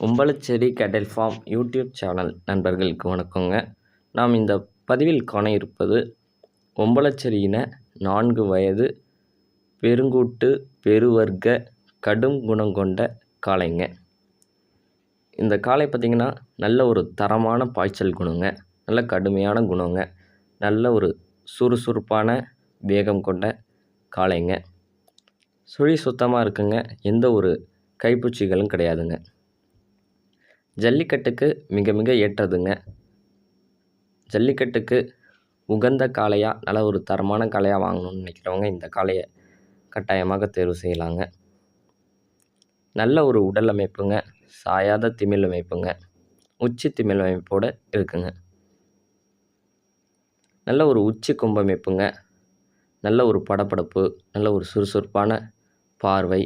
உம்பளச்சேரி கடல் form YouTube channel நண்பர்களுக்கு வணக்கங்க. நாம் இந்த பதிவில் காண இருப்பது ஒம்பளச்சேரியின நான்கு வயது பெருங்கூட்டு பெருவர்க்க கடும் குணம் கொண்ட காளைங்க. இந்த காளை பார்த்திங்கன்னா நல்ல ஒரு தரமான பாய்ச்சல் குணங்க நல்ல கடுமையான குணங்க நல்ல ஒரு சுறுசுறுப்பான வேகம் கொண்ட காளைங்க. சுழி சுத்தமாக இருக்குங்க எந்த ஒரு கைப்பூச்சிகளும் கிடையாதுங்க. ஜல்லிக்கட்டுக்கு மிக மிக ஏற்றதுங்க. ஜல்லிக்கட்டுக்கு உகந்த காளையாக நல்ல ஒரு தரமான காளையாக வாங்கணும்னு நினைக்கிறவங்க இந்த காளையை கட்டாயமாக தேர்வு செய்யலாங்க. நல்ல ஒரு உடல் அமைப்புங்க. சாயாத திமிழ் அமைப்புங்க. உச்சி திமிழ் அமைப்போடு இருக்குங்க. நல்ல ஒரு உச்சி கும்பமைப்புங்க. நல்ல ஒரு படப்படப்பு நல்ல ஒரு சுறுசுறுப்பான பார்வை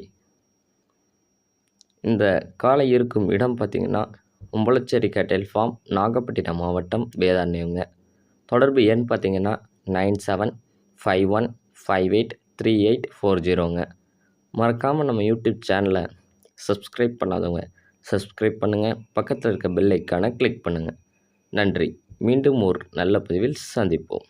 இந்த காளை இருக்கும் இடம் பார்த்திங்கன்னா உம்பளச்சேரி கேட்டல் ஃபார்ம் நாகப்பட்டினம் மாவட்டம் வேதாரண்யங்க தொடர்பு எண் பார்த்திங்கன்னா nine seven five one five eight three eight four ஜீரோங்க. மறக்காமல் நம்ம யூடியூப் சேனலை சப்ஸ்கிரைப் பண்ணாதவங்க சப்ஸ்கிரைப் பண்ணுங்கள் பக்கத்தில் இருக்க பெல் ஐக்கானை கிளிக் பண்ணுங்கள் நன்றி. மீண்டும் ஒரு நல்ல பதிவில் சந்திப்போம்.